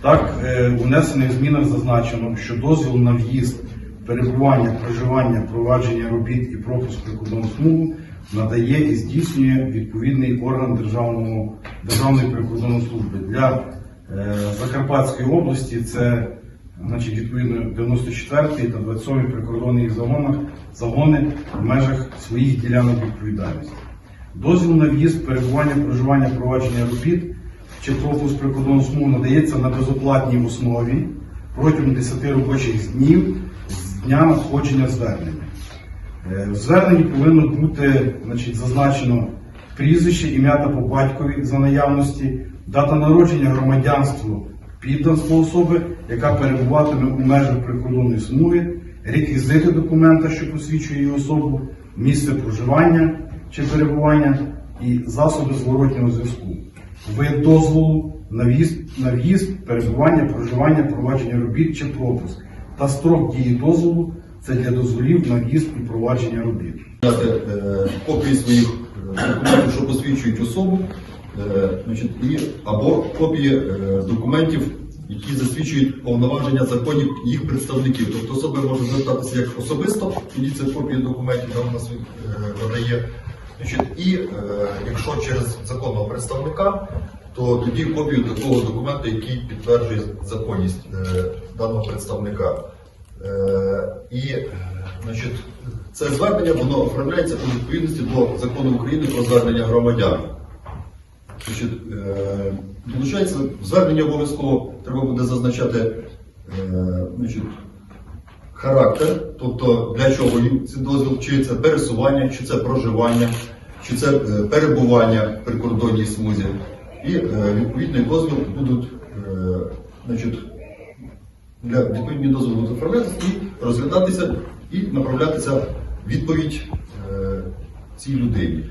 Так, е, у внесених змінах зазначено, що дозвіл на в'їзд, перебування, проживання, провадження робіт і пропуск прикордонну смугу надає і здійснює відповідний орган Державної прикордонної служби. Для е, Закарпатської області це значить, відповідно 94 та 27 прикордонних загонах, загони в межах своїх ділянок відповідальності. Дозвіл на в'їзд, перебування, проживання, провадження робіт чи пропуск прикордонну смугу надається на безоплатній основі протягом 10 робочих днів з дня надходження звернення. Е, В зверненні повинно бути значить, зазначено прізвище, ім'я та по батькові за наявності, дата народження, громадянство, підданство особи, яка перебуватиме у межах прикордонної смуги, реквізити документа, що посвідчує її особу, місце проживання чи перебування і засоби зворотнього зв'язку, вид дозволу на в'їзд, на в'їзд, перебування, проживання, провадження робіт чи пропуск та строк дії дозволу це для дозволів на в'їзд і провадження робіт. е, копії своїх е, документів, що посвідчують особу, значить, і, або копії е, документів, які засвідчують повноваження законів їх представників. Тобто особа може звертатися як особисто, тоді це копії документів нам свої, е. Значить, і е, якщо через законного представника, то тоді копію такого документу, який підтверджує законність е, даного представника. Е, І е, значить, це звернення воно оформляється у відповідності до закону України про звернення громадян. Значить, е, в звернення обов'язково треба буде зазначати е, значить, характер, тобто для чого їм цей дозвіл, чи це пересування, чи це проживання, чи це е, перебування в прикордонній смузі. І відповідний дозвіл будуть значить, для відповідні дозволи будуть оформлятися і розглядатися і направлятися відповідь цій людині.